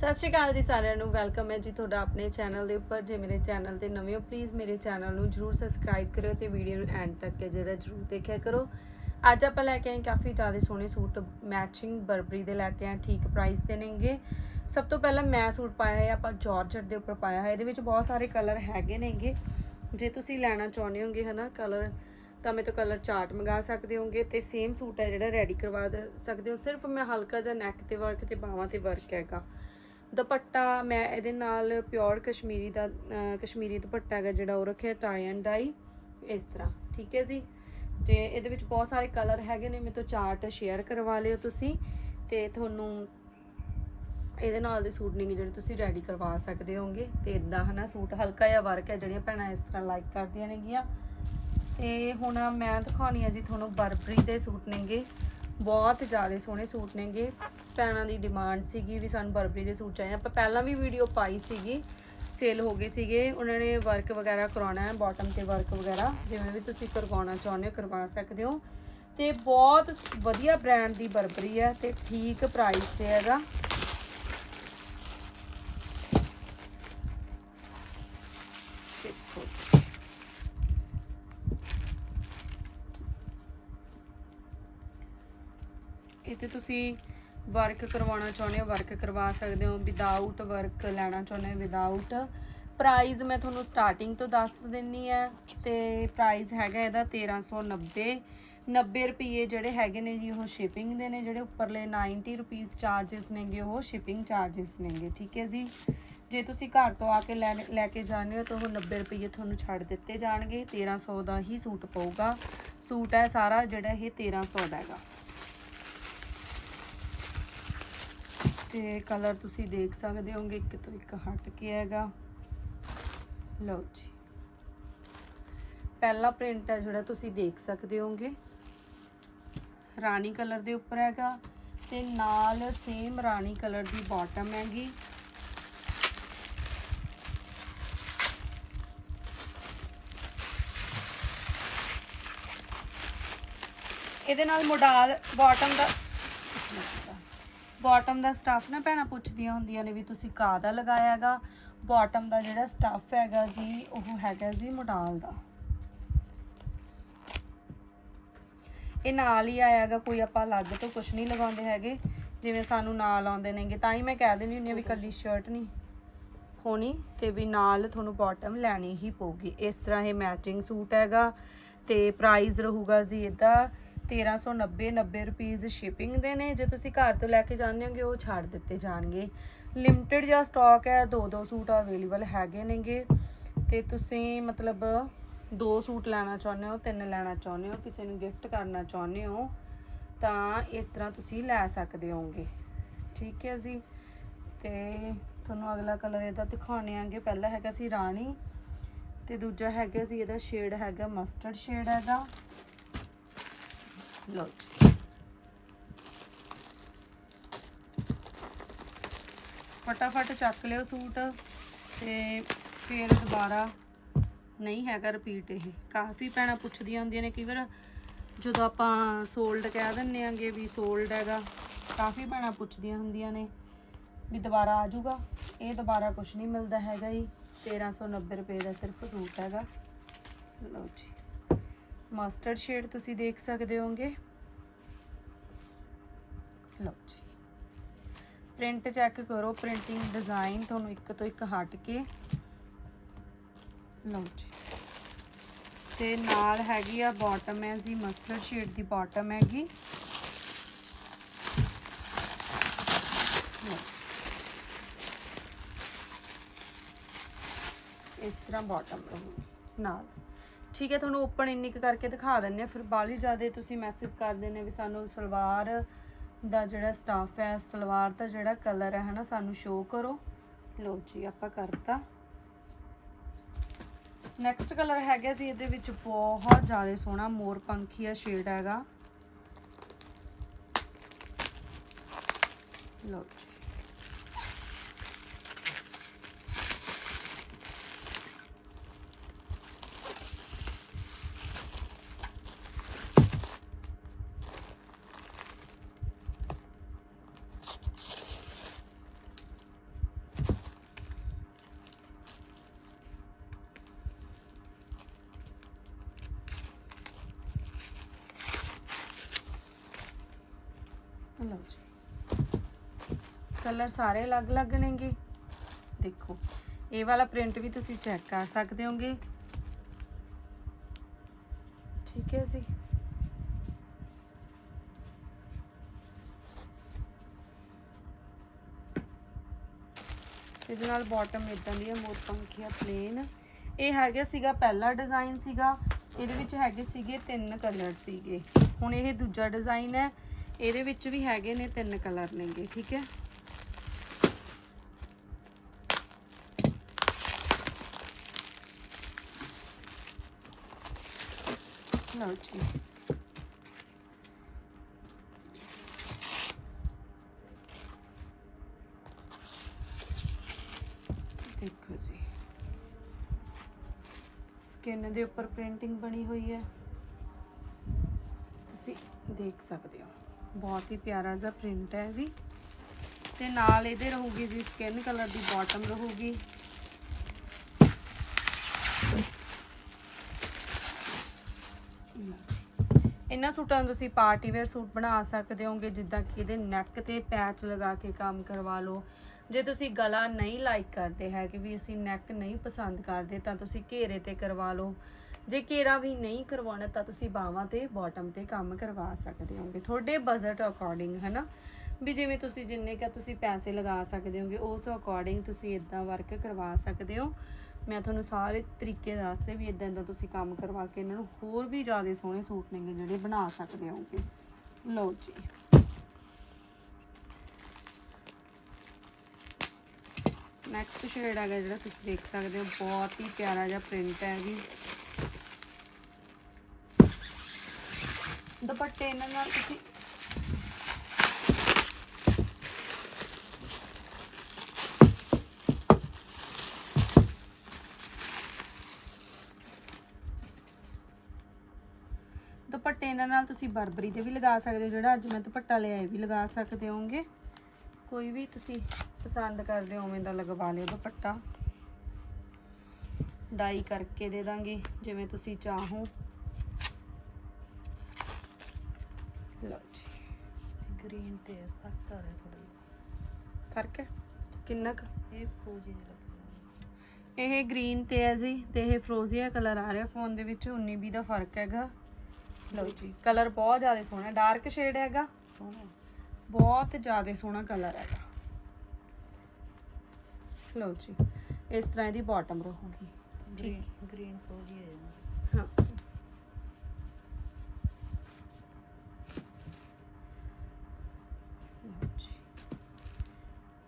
ਸਤਿ ਸ਼੍ਰੀ ਅਕਾਲ ਜੀ ਸਾਰਿਆਂ ਨੂੰ, ਵੈਲਕਮ ਹੈ ਜੀ ਤੁਹਾਡਾ ਆਪਣੇ ਚੈਨਲ ਦੇ ਉੱਪਰ। ਜੇ ਮੇਰੇ ਚੈਨਲ ਤੇ ਨਵੇਂ ਹੋ ਪਲੀਜ਼ ਮੇਰੇ ਚੈਨਲ ਨੂੰ ਜਰੂਰ ਸਬਸਕ੍ਰਾਈਬ ਕਰਿਓ ਤੇ ਵੀਡੀਓ ਨੂੰ ਐਂਡ ਤੱਕ ਜਿਹੜਾ ਜਰੂਰ ਦੇਖਿਆ ਕਰੋ। ਅੱਜ ਆਪਾਂ ਲੈ ਕੇ ਆਏ ਕਾਫੀ ਜ਼ਿਆਦਾ ਸੋਹਣੇ ਸੂਟ ਮੈਚਿੰਗ ਬਰਬਰੀ ਦੇ ਲੈ ਕੇ ਆਏ ਠੀਕ ਪ੍ਰਾਈਸ ਤੇ ਨੇਗੇ। ਸਭ ਤੋਂ ਪਹਿਲਾਂ ਮੈਂ ਸੂਟ ਪਾਇਆ ਹੈ ਆਪਾਂ ਜਾਰਜਟ ਦੇ ਉੱਪਰ ਪਾਇਆ ਹੈ ਇਹਦੇ ਵਿੱਚ ਬਹੁਤ ਸਾਰੇ ਕਲਰ ਹੈਗੇ ਨੇਗੇ। ਜੇ ਤੁਸੀਂ ਲੈਣਾ ਚਾਹੁੰਦੇ ਹੋਗੇ ਹਨਾ ਕਲਰ ਤਾਂ ਮੇਰੇ ਤੋਂ ਕਲਰ ਚਾਰਟ ਮੰਗਾ ਸਕਦੇ ਹੋਗੇ ਤੇ ਸੇਮ ਸੂਟ ਹੈ ਜਿਹੜਾ ਰੈਡੀ ਕਰਵਾ ਸਕਦੇ ਹੋ। ਸਿਰਫ ਮੈਂ ਹਲਕਾ ਜਿਹਾ ਨੈਕ ਤੇ ਵਰਕ ਤੇ ਬਾਹਾਂ ਤੇ ਵਰਕ ਹੈਗਾ। ਦੁਪੱਟਾ ਮੈਂ ਇਹਦੇ ਨਾਲ ਪਿਓਰ ਕਸ਼ਮੀਰੀ ਦਾ ਕਸ਼ਮੀਰੀ ਦੁਪੱਟਾ ਹੈਗਾ ਜਿਹੜਾ ਉਹ ਰੱਖਿਆ ਟਾਈ ਐਂਡ ਡਾਈ ਇਸ ਤਰ੍ਹਾਂ, ਠੀਕ ਹੈ ਜੀ? ਜੇ ਇਹਦੇ ਵਿੱਚ ਬਹੁਤ ਸਾਰੇ ਕਲਰ ਹੈਗੇ ਨੇ, ਮੇਰੇ ਤੋਂ ਚਾਰਟ ਸ਼ੇਅਰ ਕਰਵਾ ਲਿਓ ਤੁਸੀਂ ਤੇ ਤੁਹਾਨੂੰ ਇਹਦੇ ਨਾਲ ਦੇ ਸੂਟ ਨਹੀਂ ਜਿਹੜੇ ਤੁਸੀਂ ਰੈਡੀ ਕਰਵਾ ਸਕਦੇ ਹੋਗੇ ਤੇ ਇਦਾਂ ਹਨਾ ਸੂਟ ਹਲਕਾ ਜਿਹਾ ਵਰਕ ਹੈ, ਜਿਹੜੀਆਂ ਭੈਣਾਂ ਇਸ ਤਰ੍ਹਾਂ ਲਾਈਕ ਕਰਦੀਆਂ ਨੇਗੀਆਂ। ਤੇ ਹੁਣ ਮੈਂ ਦਿਖਾਉਣੀ ਆ ਜੀ ਤੁਹਾਨੂੰ ਬਰਬਰੀ ਦੇ ਸੂਟ ਨੇਗੇ। ਬਹੁਤ ਜ਼ਿਆਦਾ ਸੋਹਣੇ ਸੂਟ ਨੇਗੇ। ਭੈਣਾਂ ਦੀ ਡਿਮਾਂਡ ਸੀਗੀ ਵੀ ਸਾਨੂੰ ਬਰਬਰੀ ਦੇ ਸੂਟ ਚਾਹੀਦੇ। ਆਪਾਂ ਪਹਿਲਾਂ ਵੀ ਵੀਡੀਓ ਪਾਈ ਸੀਗੀ। ਸੇਲ ਹੋ ਗਏ ਸੀਗੇ। ਉਹਨਾਂ ਨੇ ਵਰਕ ਵਗੈਰਾ ਕਰਾਉਣਾ ਹੈ ਬਾਟਮ ਤੇ ਵਰਕ ਵਗੈਰਾ। ਜਿਵੇਂ ਵੀ ਤੁਸੀਂ ਕਰਵਾਉਣਾ ਚਾਹੁੰਦੇ ਹੋ, ਕਰਵਾ ਸਕਦੇ ਹੋ। ਤੇ ਬਹੁਤ ਵਧੀਆ ਬ੍ਰਾਂਡ ਦੀ ਬਰਬਰੀ ਹੈ ਤੇ ਠੀਕ ਪ੍ਰਾਈਸ ਤੇ ਹੈਗਾ। ਇਹ ਤੁਸੀਂ ਵਰਕ ਕਰਵਾਉਣਾ ਚਾਹੁੰਦੇ ਹੋ ਵਰਕ ਕਰਵਾ ਸਕਦੇ ਹੋ ਵਿਦਆਊਟ ਵਰਕ ਲੈਣਾ ਚਾਹੁੰਦੇ ਹੋ ਵਿਦਆਊਟ ਪ੍ਰਾਈਜ਼ ਮੈਂ ਤੁਹਾਨੂੰ ਸਟਾਰਟਿੰਗ ਤੋਂ ਦੱਸ ਦਿੰਨੀ ਆ, ਤੇ ਪ੍ਰਾਈਜ਼ ਹੈਗਾ ਇਹਦਾ 1390 90 ਰੁਪਏ ਜਿਹੜੇ ਹੈਗੇ ਨੇ ਜੀ, ਉਹ ਸ਼ਿਪਿੰਗ ਦੇ ਨੇ, ਜਿਹੜੇ ਉੱਪਰਲੇ 90 ਰੁਪਏ ਚਾਰजेस ਨੇਗੇ, ਉਹ ਸ਼ਿਪਿੰਗ ਚਾਰजेस ਨੇਗੇ, ਠੀਕ ਹੈ ਜੀ? ਜੇ ਤੁਸੀਂ ਘਰ ਤੋਂ ਆ ਕੇ ਲੈ ਕੇ ਜਾਣੇ ਹੋ, ਤਾਂ ਉਹ 90 ਰੁਪਏ ਤੁਹਾਨੂੰ ਛੱਡ ਦਿੱਤੇ ਜਾਣਗੇ 1300 ਦਾ ਹੀ ਸੂਟ ਪਊਗਾ। ਸੂਟ ਹੈ ਸਾਰਾ ਜਿਹੜਾ ਇਹ 1300 ਦਾ ਹੈਗਾ। ਤੇ ਕਲਰ ਤੁਸੀਂ ਦੇਖ ਸਕਦੇ ਹੋਗੇ ਇੱਕ ਤੋਂ ਇੱਕ ਹਟ ਕੇ ਹੈਗਾ। ਲਓ ਜੀ। ਪਹਿਲਾ ਪ੍ਰਿੰਟ ਹੈ ਜਿਹੜਾ ਤੁਸੀਂ ਦੇਖ ਸਕਦੇ ਹੋਗੇ ਰਾਣੀ ਕਲਰ ਦੇ ਉੱਪਰ ਹੈਗਾ ਤੇ ਨਾਲ ਸੇਮ ਰਾਣੀ ਕਲਰ ਦੀ ਬਾਟਮ ਹੈਗੀ। ਇਹਦੇ ਨਾਲ ਮੋਡਾਲ ਬਾਟਮ ਦਾ ਬਾਟਮ ਦਾ ਸਟਫ ਨਾ ਭੈਣਾਂ ਪੁੱਛਦੀਆਂ ਹੁੰਦੀਆਂ ਨੇ ਵੀ ਤੁਸੀਂ ਕਾਹਦਾ ਲਗਾਇਆ ਹੈਗਾ ਬਾਟਮ ਦਾ ਜਿਹੜਾ ਸਟਫ ਹੈਗਾ ਜੀ, ਉਹ ਹੈਗਾ ਜੀ ਮੋਡਾਲ ਦਾ। ਇਹ ਨਾਲ ਹੀ ਆਇਆ ਹੈਗਾ ਕੋਈ ਆਪਾਂ ਅਲੱਗ ਤੋਂ ਕੁਝ ਨਹੀਂ ਲਗਾਉਂਦੇ ਹੈਗੇ। ਜਿਵੇਂ ਸਾਨੂੰ ਨਾਲ ਆਉਂਦੇ ਨੇਗੇ, ਤਾਂ ਹੀ ਮੈਂ ਕਹਿ ਦਿੰਦੀ ਹੁੰਦੀ ਹਾਂ ਵੀ ਕੱਲੀ ਸ਼ਰਟ ਨਹੀਂ ਹੋਣੀ ਤੇ ਵੀ ਨਾਲ ਤੁਹਾਨੂੰ ਬਾਟਮ ਲੈਣੀ ਹੀ ਪਊਗੀ। ਇਸ ਤਰ੍ਹਾਂ ਇਹ ਮੈਚਿੰਗ ਸੂਟ ਹੈਗਾ ਤੇ ਪ੍ਰਾਈਸ ਰਹੂਗਾ ਜੀ ਇਹਦਾ 1390 90 ਰੁਪੀਸ ਸ਼ਿਪਿੰਗ ਦੇ ਨੇ। ਜੇ ਤੁਸੀਂ ਘਰ ਤੋਂ ਲੈ ਕੇ ਜਾਂਦੇ ਹੋਗੇ, ਉਹ ਛੱਡ ਦਿੱਤੇ ਜਾਣਗੇ। ਲਿਮਟਿਡ ਜਿਹਾ ਸਟਾਕ ਹੈ ਦੋ ਦੋ ਸੂਟ ਅਵੇਲੇਬਲ ਹੈਗੇ ਨੇਗੇ। ਤੇ ਤੁਸੀਂ ਮਤਲਬ ਦੋ ਸੂਟ ਲੈਣਾ ਚਾਹੁੰਦੇ ਹੋ, ਤਿੰਨ ਲੈਣਾ ਚਾਹੁੰਦੇ ਹੋ, ਕਿਸੇ ਨੂੰ ਗਿਫਟ ਕਰਨਾ ਚਾਹੁੰਦੇ ਹੋ, ਤਾਂ ਇਸ ਤਰ੍ਹਾਂ ਤੁਸੀਂ ਲੈ ਸਕਦੇ ਹੋਗੇ। ਠੀਕ ਹੈ ਜੀ। ਤੇ ਤੁਹਾਨੂੰ ਅਗਲਾ ਕਲਰ ਇਹਦਾ ਦਿਖਾਉਣੇ ਆਂਗੇ। ਪਹਿਲਾ ਹੈਗਾ ਸੀ ਰਾਣੀ ਤੇ ਦੂਜਾ ਹੈਗਾ ਸੀ ਇਹਦਾ ਸ਼ੇਡ ਹੈਗਾ ਮਸਟਰਡ ਸ਼ੇਡ ਹੈਗਾ। ਲਓ ਜੀ ਫਟਾਫਟ ਚੱਕ ਲਿਓ ਸੂਟ ਤੇ ਫਿਰ ਦੁਬਾਰਾ ਨਹੀਂ ਹੈਗਾ ਰਿਪੀਟ ਇਹ ਕਾਫੀ ਭੈਣਾਂ ਪੁੱਛਦੀਆਂ ਹੁੰਦੀਆਂ ਨੇ ਕਈ ਵਾਰ ਜਦੋਂ ਆਪਾਂ ਸੋਲਡ ਕਹਿ ਦਿੰਨੇ ਆਂਗੇ ਵੀ ਸੋਲਡ ਹੈਗਾ ਕਾਫੀ ਭੈਣਾਂ ਪੁੱਛਦੀਆਂ ਹੁੰਦੀਆਂ ਨੇ ਵੀ ਦੁਬਾਰਾ ਆ ਜਾਊਗਾ ਇਹ ਦੁਬਾਰਾ ਕੁਝ ਨਹੀਂ ਮਿਲਦਾ ਹੈਗਾ ਜੀ 1390 ਰੁਪਏ ਦਾ ਸਿਰਫ ਸੂਟ ਹੈਗਾ ਲਓ ਜੀ ਮਸਟਰਡ ਸ਼ੇਡ ਤੁਸੀਂ ਦੇਖ ਸਕਦੇ ਹੋਗੇ ਲਓ ਜੀ। ਪ੍ਰਿੰਟ ਚੈੱਕ ਕਰੋ, ਪ੍ਰਿੰਟਿੰਗ ਡਿਜ਼ਾਈਨ ਤੁਹਾਨੂੰ ਇੱਕ ਤੋਂ ਇੱਕ ਹਟ ਕੇ। ਲਓ ਜੀ। ਤੇ ਨਾਲ ਹੈਗੀ ਆ ਬਾਟਮ ਹੈ ਜੀ ਮਸਟਰਡ ਸ਼ੇਡ ਦੀ ਬਾਟਮ ਹੈਗੀ। ਇਸ ਤਰ੍ਹਾਂ ਬਾਟਮ ਰਹੂਗੀ, ਨਾਲ। ਠੀਕ ਹੈ, ਤੁਹਾਨੂੰ ਓਪਨ ਇੰਨੀ ਕੁ ਕਰਕੇ ਦਿਖਾ ਦਿੰਨੇ ਆ ਫਿਰ ਬਾਲੀ ਜ਼ਿਆਦਾ ਤੁਸੀਂ ਮੈਸੇਜ ਕਰ ਦਿੰਨੇ ਵੀ ਸਾਨੂੰ ਸਲਵਾਰ ਦਾ ਜਿਹੜਾ ਸਟਾਫ ਹੈ, ਸਲਵਾਰ ਦਾ ਜਿਹੜਾ ਕਲਰ ਹੈ ਹਨਾ, ਸਾਨੂੰ ਸ਼ੋਅ ਕਰੋ। ਲਓ ਜੀ, ਆਪਾਂ ਕਰਤਾ। ਨੈਕਸਟ ਕਲਰ ਹੈਗਾ ਜੀ, ਇਹਦੇ ਵਿੱਚ ਬਹੁਤ ਜ਼ਿਆਦਾ ਸੋਹਣਾ ਮੋਰ ਆ ਸ਼ੇਡ ਹੈਗਾ। ਲਓ ਜੀ। ਕਲਰ ਸਾਰੇ ਅਲੱਗ-ਅਲੱਗ ਨੇਗੇ। ਦੇਖੋ, ਇਹ ਵਾਲਾ ਪ੍ਰਿੰਟ ਵੀ ਤੁਸੀਂ ਚੈੱਕ ਕਰ ਸਕਦੇ ਹੋਗੇ। ਠੀਕ ਹੈ ਜੀ। ਇਹਦੇ ਨਾਲ ਬਾਟਮ ਇਦਾਂ ਦੀ ਹੈ ਮੋਰ ਪੰਖੀਆ ਪਲੇਨ ਇਹ ਹੈਗਾ ਸੀਗਾ, ਪਹਿਲਾ ਡਿਜ਼ਾਈਨ ਸੀਗਾ। ਇਹਦੇ ਵਿੱਚ ਹੈਗੇ ਸੀਗੇ ਤਿੰਨ ਕਲਰ ਸੀਗੇ। ਹੁਣ ਇਹ ਦੂਜਾ ਡਿਜ਼ਾਈਨ ਹੈ। ਇਹਦੇ ਵਿੱਚ ਵੀ ਹੈਗੇ ਨੇ ਤਿੰਨ ਕਲਰ ਨੇਗੇ, ਠੀਕ ਹੈ? ਲਓ ਜੀ। ਦੇਖੋ ਜੀ। ਸਕਿਨ ਦੇ ਉੱਪਰ ਪ੍ਰਿੰਟਿੰਗ ਬਣੀ ਹੋਈ ਹੈ। ਤੁਸੀਂ ਦੇਖ ਸਕਦੇ ਹੋ। ਬਹੁਤ ਹੀ ਪਿਆਰਾ ਜਿਹਾ ਪ੍ਰਿੰਟ ਹੈ ਇਹ ਵੀ। ਤੇ ਨਾਲ ਇਹਦੇ ਰਹੂਗੀ ਜੀ ਸਕਿਨ ਕਲਰ ਦੀ ਬਾਟਮ ਰਹੂਗੀ। ਇਹਨਾਂ ਸੂਟਾਂ ਨੂੰ ਤੁਸੀਂ ਪਾਰਟੀ ਵੇਅਰ ਸੂਟ ਬਣਾ ਸਕਦੇ ਹੋਗੇ, ਜਿੱਦਾਂ ਕਿ ਇਹਦੇ ਨੈਕ ਤੇ ਪੈਚ ਲਗਾ ਕੇ ਕੰਮ ਕਰਵਾ ਲਓ। ਜੇ ਤੁਸੀਂ ਗਲਾ ਨਹੀਂ ਲਾਈਕ ਕਰਦੇ ਹੈ ਕਿ ਵੀ ਅਸੀਂ ਨੈਕ ਨਹੀਂ ਪਸੰਦ ਕਰਦੇ, ਤਾਂ ਤੁਸੀਂ ਘੇਰੇ ਤੇ ਕਰਵਾ ਲਓ। ਜੇ ਘੇਰਾ ਵੀ ਨਹੀਂ ਕਰਵਾਉਣਾ ਤਾਂ ਤੁਸੀਂ ਬਾਹਾਂ ਤੇ ਬਾਟਮ ਤੇ ਕੰਮ ਕਰਵਾ ਸਕਦੇ ਹੋਗੇ। ਤੁਹਾਡੇ ਬਜਟ ਅਕੋਰਡਿੰਗ ਹੈ ਨਾ ਵੀ ਜਿਵੇਂ ਤੁਸੀਂ ਜਿੰਨੇ ਕਾ ਤੁਸੀਂ ਪੈਸੇ ਲਗਾ ਸਕਦੇ ਹੋਗੇ, ਉਸ ਅਕੋਰਡਿੰਗ ਤੁਸੀਂ ਇਦਾਂ ਵਰਕ ਕਰਵਾ ਸਕਦੇ ਹੋ। ਮੈਂ ਤੁਹਾਨੂੰ ਸਾਰੇ ਤਰੀਕੇ ਦੱਸਦੇ ਵੀ ਇਦਾਂ ਇਦਾਂ ਤੁਸੀਂ ਕੰਮ ਕਰਵਾ ਕੇ ਇਹਨਾਂ ਨੂੰ ਹੋਰ ਵੀ ਜ਼ਿਆਦਾ ਸੋਹਣੇ ਸੂਟ ਨੇਗੇ ਜਿਹੜੇ ਬਣਾ ਸਕਦੇ ਹੋਗੇ। ਲਓ ਜੀ। ਨੈਕਸਟ ਸ਼ੇਡ ਹੈਗਾ ਜਿਹੜਾ ਤੁਸੀਂ ਦੇਖ ਸਕਦੇ ਹੋ, ਬਹੁਤ ਹੀ ਪਿਆਰਾ ਜਿਹਾ ਪ੍ਰਿੰਟ ਹੈ ਵੀ ਦੁਪੱਟੇ ਇਹਨਾਂ ਨਾਲ ਤੁਸੀਂ ਦੁਪੱਟੇ ਇਹਨਾਂ ਨਾਲ ਤੁਸੀਂ ਬਰਬਰੀ ਤੇ ਵੀ ਲਗਾ ਸਕਦੇ ਹੋ, ਜਿਹੜਾ ਅੱਜ ਮੈਂ ਦੁਪੱਟਾ ਲਿਆ ਇਹ ਵੀ ਲਗਾ ਸਕਦੇ ਹੋਗੇ ਕੋਈ ਵੀ ਤੁਸੀਂ ਪਸੰਦ ਕਰਦੇ ਹੋ, ਉਵੇਂ ਦਾ ਲਗਵਾ ਲਿਓ ਦੁਪੱਟਾ। ਡਾਈ ਕਰਕੇ ਦੇ ਦਾਂਗੇ, ਜਿਵੇਂ ਤੁਸੀਂ ਚਾਹੋ। ਲਓ ਜੀ ਗ੍ਰੀਨ ਤੇ ਫ਼ਰਕ ਆ ਰਿਹਾ ਥੋੜਾ ਜਿਹਾ। ਫ਼ਰਕ ਹੈ? ਕਿੰਨਾ ਕੁ? ਇਹ ਫੌਜੀ ਜਿਹਾ ਲੱਗ ਰਿਹਾ ਇਹ ਗ੍ਰੀਨ ਤੇ ਹੈ ਜੀ ਤੇ ਇਹ ਫਰੋਜ਼ੀਆ ਕਲਰ ਆ ਰਿਹਾ ਫੋਨ ਦੇ ਵਿੱਚ 19 20 ਦਾ ਫ਼ਰਕ ਹੈਗਾ। ਲਓ ਜੀ ਕਲਰ ਬਹੁਤ ਜ਼ਿਆਦਾ ਸੋਹਣਾ ਡਾਰਕ ਸ਼ੇਡ ਹੈਗਾ। ਸੋਹਣਾ। ਬਹੁਤ ਜ਼ਿਆਦਾ ਸੋਹਣਾ ਕਲਰ ਹੈਗਾ। ਲਓ ਜੀ ਇਸ ਤਰ੍ਹਾਂ ਇਹਦੀ ਬਾਟਮ ਰਹੂਗੀ। ਗ੍ਰੀਨ ਗ੍ਰੀਨ ਫੌਜੀ ਹਾਂ ਲਓ ਜੀ।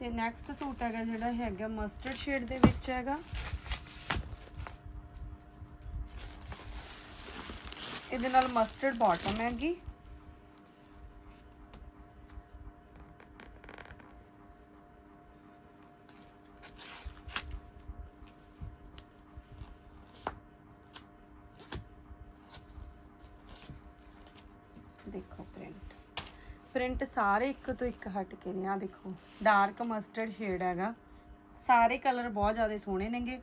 ਤੇ ਨੈਕਸਟ ਸੂਟ ਹੈਗਾ ਜਿਹੜਾ ਹੈਗਾ ਮਸਟਰਡ ਸ਼ੇਡ ਦੇ ਵਿੱਚ ਹੈਗਾ। ਇਹਦੇ ਨਾਲ ਮਸਟਰਡ ਬਾਟਮ ਹੈਗੀ। ਪ੍ਰਿੰਟ ਸਾਰੇ ਇੱਕ ਤੋਂ ਇੱਕ ਹਟ ਕੇ ਨੇ ਆ ਦੇਖੋ ਡਾਰਕ ਮਸਟਰਡ ਸ਼ੇਡ ਹੈਗਾ। ਸਾਰੇ ਕਲਰ ਬਹੁਤ ਜ਼ਿਆਦਾ ਸੋਹਣੇ ਨੇਗੇ।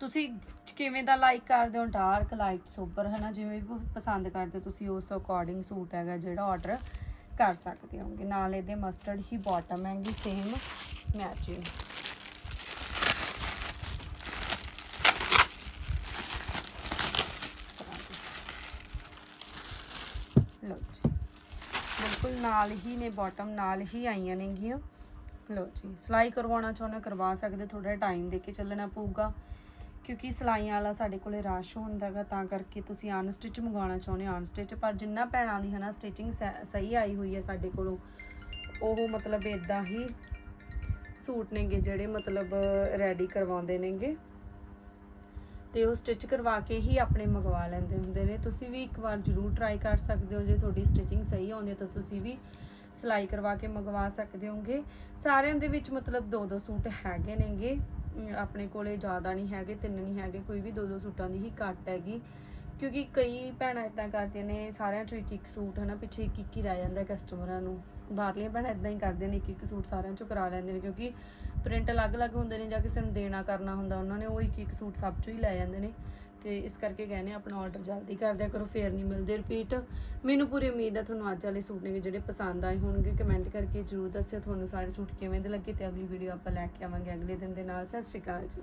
ਤੁਸੀਂ ਕਿਵੇਂ ਦਾ ਲਾਈਕ ਕਰਦੇ ਹੋ? ਡਾਰਕ ਲਾਈਟ ਸੋਬਰ ਹੈ ਨਾ ਜਿਵੇਂ ਵੀ ਪਸੰਦ ਕਰਦੇ ਹੋ, ਤੁਸੀਂ ਉਸ ਅਕੋਰਡਿੰਗ ਸੂਟ ਹੈਗਾ ਜਿਹੜਾ ਆਰਡਰ ਕਰ ਸਕਦੇ ਹੋਗੇ ਨਾਲ ਇਹਦੇ ਮਸਟਰਡ ਹੀ ਬਾਟਮ ਹੈਗੀ ਸੇਮ ਮੈਚਿੰਗ ਲਓ ਜੀ ਬਿਲਕੁਲ ਨਾਲ ਹੀ ਨੇ ਬਾਟਮ ਨਾਲ ਹੀ ਆਈਆਂ ਨੇਗੀਆਂ। ਲਓ ਜੀ, ਸਿਲਾਈ ਕਰਵਾਉਣਾ ਚਾਹੁੰਦੇ ਕਰਵਾ ਸਕਦੇ ਥੋੜਾ ਟਾਈਮ ਦੇ ਕੇ ਚੱਲਣਾ ਪਊਗਾ। ਕਿਉਂਕਿ ਸਿਲਾਈਆਂ ਵਾਲਾ ਸਾਡੇ ਕੋਲੇ ਰਸ਼ ਹੁੰਦਾਗਾ ਤਾਂ ਕਰਕੇ ਤੁਸੀਂ ਅਨਸਟਿਚ ਮੰਗਵਾਉਣਾ ਚਾਹੁੰਦੇ ਹੋ ਅਨਸਟਿਚ ਪਰ ਜਿੰਨਾ ਭੈਣਾਂ ਦੀ ਹਨਾ ਸਟਿਚਿੰਗ ਸਹੀ ਆਈ ਹੋਈ ਹੈ ਸਾਡੇ ਕੋਲੋਂ, ਉਹ ਮਤਲਬ ਇਦਾਂ ਹੀ ਸੂਟ ਨੇਗੇ ਜਿਹੜੇ ਮਤਲਬ ਰੈਡੀ ਕਰਵਾਉਂਦੇ ਨੇਗੇ। ਤੇ ਉਹ ਸਟਿਚ ਕਰਵਾ ਕੇ ਹੀ ਆਪਣੇ ਮੰਗਵਾ ਲੈਂਦੇ ਹੁੰਦੇ ਨੇ। ਤੁਸੀਂ ਵੀ ਇੱਕ ਵਾਰ ਜ਼ਰੂਰ ਟਰਾਈ ਕਰ ਸਕਦੇ ਹੋ। ਜੇ ਤੁਹਾਡੀ ਸਟਿਚਿੰਗ ਸਹੀ ਆਉਂਦੀ ਹੈ ਤਾਂ ਤੁਸੀਂ ਵੀ ਸਿਲਾਈ ਕਰਵਾ ਕੇ ਮੰਗਵਾ ਸਕਦੇ ਹੋਗੇ ਸਾਰਿਆਂ ਦੇ ਵਿੱਚ ਮਤਲਬ ਦੋ ਦੋ ਸੂਟ ਹੈਗੇ ਨੇਗੇ। ਆਪਣੇ ਕੋਲੇ ਜ਼ਿਆਦਾ ਨਹੀਂ ਹੈਗੇ, ਤਿੰਨ ਨਹੀਂ ਹੈਗੇ, ਕੋਈ ਵੀ ਦੋ ਦੋ ਸੂਟਾਂ ਦੀ ਹੀ ਘੱਟ ਹੈਗੀ। ਕਿਉਂਕਿ ਕਈ ਭੈਣਾਂ ਇਦਾਂ ਕਰਦੀਆਂ ਨੇ, ਸਾਰਿਆਂ ਚੋਂ ਇੱਕ ਇੱਕ ਸੂਟ ਹਨਾ, ਪਿੱਛੇ ਇੱਕ ਇੱਕ ਹੀ ਰਹਿ ਜਾਂਦਾ ਕਸਟਮਰਾਂ ਨੂੰ। ਬਾਹਰਲੀਆਂ ਭੈਣਾਂ ਇਦਾਂ ਹੀ ਕਰਦੇ ਨੇ, ਇੱਕ ਇੱਕ ਸੂਟ ਸਾਰਿਆਂ ਚੋਂ ਕਰਾ ਲੈਂਦੇ ਨੇ, ਕਿਉਂਕਿ ਪ੍ਰਿੰਟ ਅਲੱਗ-ਅਲੱਗ ਹੁੰਦੇ ਨੇ ਜਾਂ ਕਿਸੇ ਨੂੰ ਦੇਣਾ ਕਰਨਾ ਹੁੰਦਾ, ਉਹਨਾਂ ਨੇ ਉਹ ਇੱਕ ਇੱਕ ਸੂਟ ਸਭ ਚੋਂ ਹੀ ਲੈ ਜਾਂਦੇ ਨੇ। ਤੇ ਇਸ ਕਰਕੇ ਕਹਿੰਦੇ ਆ, ਆਪਣਾ ਆਰਡਰ ਜਲਦੀ ਕਰ ਦਿਆ ਕਰੋ, ਫੇਰ ਨਹੀਂ ਮਿਲਦੇ ਰਿਪੀਟ ਮੈਨੂੰ ਪੂਰੀ ਉਮੀਦ ਹੈ ਤੁਹਾਨੂੰ ਅੱਜ ਵਾਲੇ ਸੂਟ ਨੇ ਜਿਹੜੇ ਪਸੰਦ ਆਏ ਹੋਣਗੇ ਕਮੈਂਟ ਕਰਕੇ ਜਰੂਰ ਦੱਸਿਓ ਤੁਹਾਨੂੰ ਸਾਰੇ ਸੂਟ ਕਿਵੇਂ ਦੇ ਲੱਗੇ, ਤੇ ਅਗਲੀ ਵੀਡੀਓ ਆਪਾਂ ਲੈ ਕੇ ਆਵਾਂਗੇ ਅਗਲੇ ਦਿਨ ਦੇ ਨਾਲ। ਸਤਿ ਸ਼੍ਰੀ ਅਕਾਲ ਜੀ।